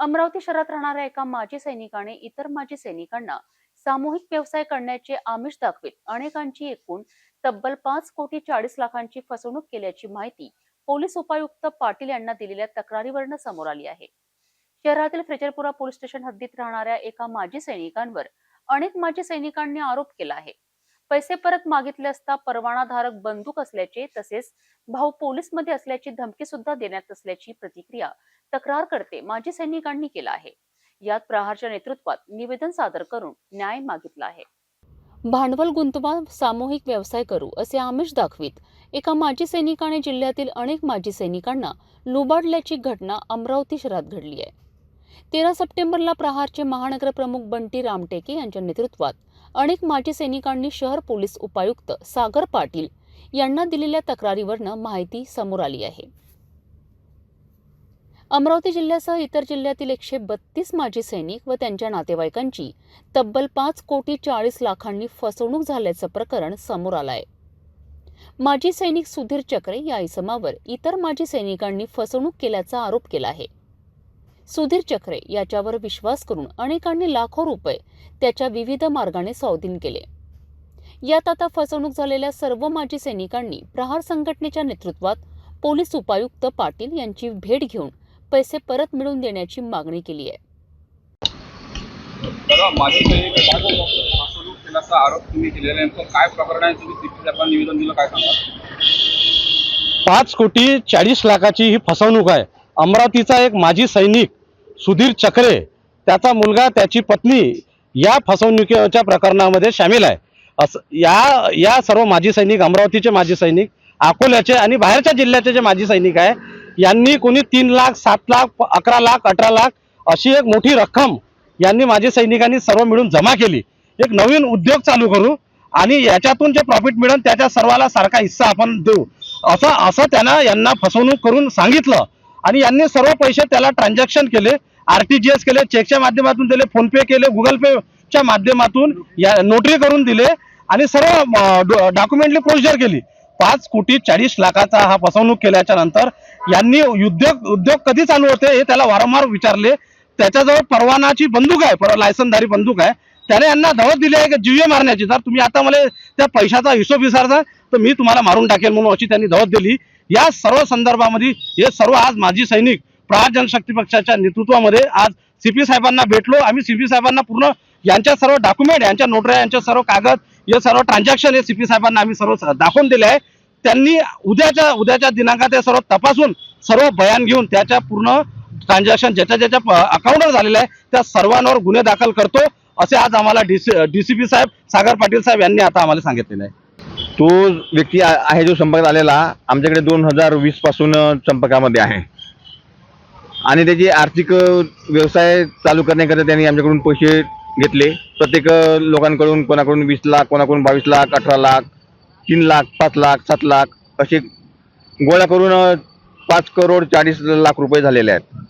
अमरावती शहरात राहणाऱ्या एका माजी सैनिकाने इतर माजी सैनिकांना सामूहिक व्यवसाय करण्याचे आमिष दाखवित अनेकांची एकूण तब्बल पाच कोटी चाळीस लाखांची फसवणूक केल्याची माहिती पोलीस उपायुक्त पाटील यांना दिलेल्या तक्रारीवरनं समोर आली आहे. शहरातील फ्रेजरपुरा पोलीस स्टेशन हद्दीत राहणाऱ्या एका माजी सैनिकांवर अनेक माजी सैनिकांनी आरोप केला आहे. पैसे परत मागितले असता परवानाधारक बंदूक असल्याचे तसेच भाऊ पोलीसमध्ये असल्याची धमकी सुद्धा देण्यात असल्याची प्रतिक्रिया तक्रार करते माजी सैनिकांनी केला आहे. यात प्रहारच्या नेतृत्वात निवेदन सादर करून न्याय मागितला आहे. भांडवल गुंतवा सामूहिक व्यवसाय करू असे आमिष दाखवित एका माजी सैनिकाने जिल्ह्यातील अनेक माजी सैनिकांना लुबाडल्याची घटना अमरावती शहरात घडली आहे. तेरा सप्टेंबरला प्रहारचे महानगर प्रमुख बंटी रामटेके यांच्या नेतृत्वात अनेक माजी सैनिकांनी शहर पोलीस उपायुक्त सागर पाटील यांना दिलेल्या तक्रारीवरनं माहिती समोर आली आहे. अमरावती जिल्ह्यासह इतर जिल्ह्यातील एकशे बत्तीस माजी सैनिक व त्यांच्या नातेवाईकांची तब्बल पाच कोटी चाळीस लाखांनी फसवणूक झाल्याचं प्रकरण समोर आलं आहे माजी सैनिक सुधीर चक्रे या इसमावर इतर माजी सैनिकांनी फसवणूक केल्याचा आरोप केला आहे. सुधीर चक्रे याच्यावर विश्वास करून अनेकांनी लाखो रुपये त्याच्या विविध मार्गाने स्वाधीन केले. यात आता फसवणूक झालेल्या सर्व माजी सैनिकांनी प्रहार संघटनेच्या नेतृत्वात पोलीस उपायुक्त पाटील यांची भेट घेऊन पैसे परत मिळवून देण्याची मागणी केली आहे. पाच कोटी चाळीस लाखाची ही फसवणूक आहे. अमरावतीचा एक माजी सैनिक सुधीर चक्रे त्याचा मुलगा त्याची पत्नी या फसवणुकीच्या प्रकरणामध्ये सामील आहे. असं या या सर्व माजी सैनिक अमरावतीचे माजी सैनिक अकोल्याचे आणि बाहेरच्या जिल्ह्याचे जे माजी सैनिक आहे यांनी कोणी तीन लाख सात लाख अकरा लाख अठरा लाख अशी एक मोठी रक्कम यांनी माजी सैनिकांनी सर्व मिळून जमा केली. एक नवीन उद्योग चालू करू आणि याच्यातून जे प्रॉफिट मिळेल त्याच्या सर्वाला सारखा हिस्सा आपण देऊ. असं असं त्यांना यांना फसवणूक करून सांगितलं आणि यांनी सर्व पैसे त्याला ट्रान्झॅक्शन केले. आरटीजीएस केले चेकच्या माध्यमातून दिले फोनपे केले गुगल पेच्या माध्यमातून या नोटरी करून दिले आणि सर्व डॉक्युमेंटली प्रोसिजर केली. पाच कोटी चाळीस लाखाचा हा फसवणूक केल्याच्यानंतर यांनी उद्योग उद्योग कधी चालू होते हे त्याला वारंवार विचारले. त्याच्याजवळ परवानाची बंदूक आहे पर लायसनदारी बंदूक आहे. त्याने यांना धवत दिली आहे की जीवे मारण्याची. जर तुम्ही आता मला त्या पैशाचा हिशोब विचारता तर मी तुम्हाला मारून टाकेल म्हणून अशी त्यांनी धवत दिली. या सर्व संदर्भामध्ये हे सर्व आज माजी सैनिक प्रहार जनशक्ती पक्षाच्या नेतृत्वामध्ये आज सीपी साहेबांना भेटलो. आम्ही सीपी साहेबांना पूर्ण यांच्या सर्व डॉक्युमेंट यांच्या नोटऱ्या यांच्या सर्व कागद हे सर्व ट्रान्झॅक्शन हे सीपी साहेबांना आम्ही सर्व दाखवून दिले आहे. त्यांनी उद्याच्या उद्याच्या दिनांकात हे सर्व तपासून सर्व बयान घेऊन त्याच्या पूर्ण ट्रान्झॅक्शन ज्याच्या ज्याच्या अकाउंटवर झालेलं आहे त्या सर्वांवर गुन्हे दाखल करतो असे आज आम्हाला डीसी डीसीपी साहेब सागर पाटील साहेब यांनी आता आम्हाला सांगितलेलं आहे. तो व्यक्ती आहे जो संपर्कात आलेला आमच्याकडे दोन हजार वीसपासून संपर्कामध्ये आहे. आणि त्याची आर्थिक व्यवसाय चालू करण्याकरता त्यांनी आमच्याकडून पैसे घेतले. प्रत्येक लोकांकडून कोणाकडून वीस लाख कोणाकडून बावीस लाख अठरा लाख तीन लाख पाच लाख सात लाख असे गोळा करून पाच करोड चाळीस लाख रुपये झालेले आहेत.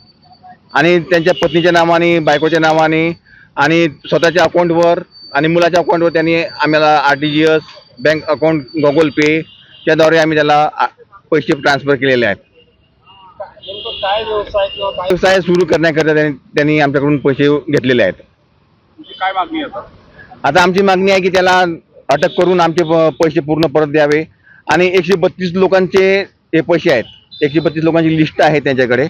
आणि त्यांच्या पत्नीच्या नावाने बायकोच्या नावाने आणि स्वतःच्या अकाउंटवर आणि मुलाच्या अकाउंटवर त्यांनी आम्हाला R T G S bank account Google Pay त्याद्वारे आम्ही त्याला आ, पैसे ट्रान्सफर केलेले आहेत. काय व्यवसाय किंवा काय व्यवसाय सुरू करण्याकरता त्यांनी त्यांनी आमच्याकडून पैसे घेतलेले आहेत. तुमची काय मागणी आहे आता? आता आमची मागणी आहे की त्याला अटक करून आमचे प- पैसे पूर्ण परत द्यावे. आणि एकशे बत्तीस लोकांचे हे पैसे आहेत. एकशे बत्तीस लोकांची लिस्ट आहे त्यांच्याकडे.